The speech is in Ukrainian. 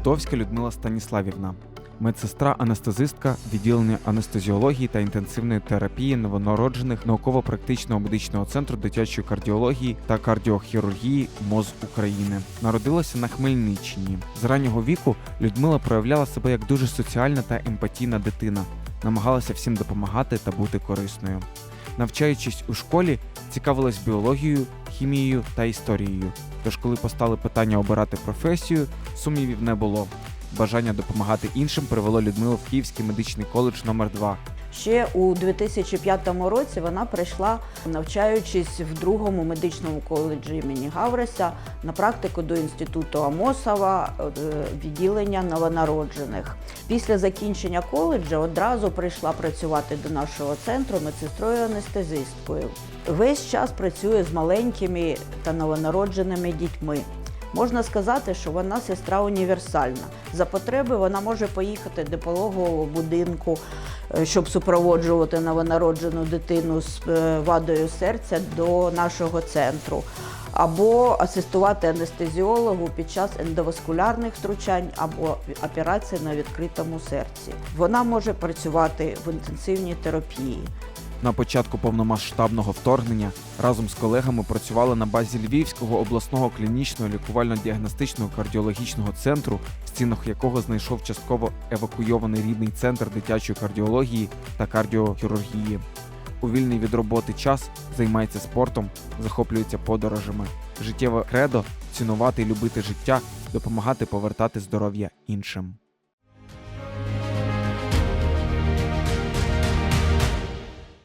Дроздовська Людмила Станіславівна, медсестра анестезистка відділення анестезіології та інтенсивної терапії новонароджених науково-практичного медичного центру дитячої кардіології та кардіохірургії МОЗ України. Народилася на Хмельниччині. З раннього віку Людмила проявляла себе як дуже соціальна та емпатійна дитина, намагалася всім допомагати та бути корисною. Навчаючись у школі, цікавилась біологією, хімією та історією. Тож, коли постали питання обирати професію, сумнівів не було. Бажання допомагати іншим привело Людмилу в Київський медичний коледж номер 2 Ще у 2005 році вона прийшла, навчаючись в другому медичному коледжі імені Гавреся на практику до інституту Амосова е, відділення новонароджених. Після закінчення коледжу одразу прийшла працювати до нашого центру медсестрою анестезисткою. Весь час працює з маленькими та новонародженими дітьми. Можна сказати, що вона сестра універсальна. За потреби вона може поїхати до пологового будинку, е, щоб супроводжувати новонароджену дитину з е, вадою серця до нашого центру, або асистувати анестезіологу під час ендоваскулярних втручань або операцій на відкритому серці. Вона може працювати в інтенсивній терапії. На початку повномасштабного вторгнення разом з колегами працювали на базі Львівського обласного клінічного лікувально-діагностичного кардіологічного центру, в стінах якого знайшов частково евакуйований рідний центр дитячої кардіології та кардіохірургії. У вільний від роботи час займається спортом, захоплюється подорожами. Життєве кредо цінувати і любити життя, допомагати повертати здоров'я іншим.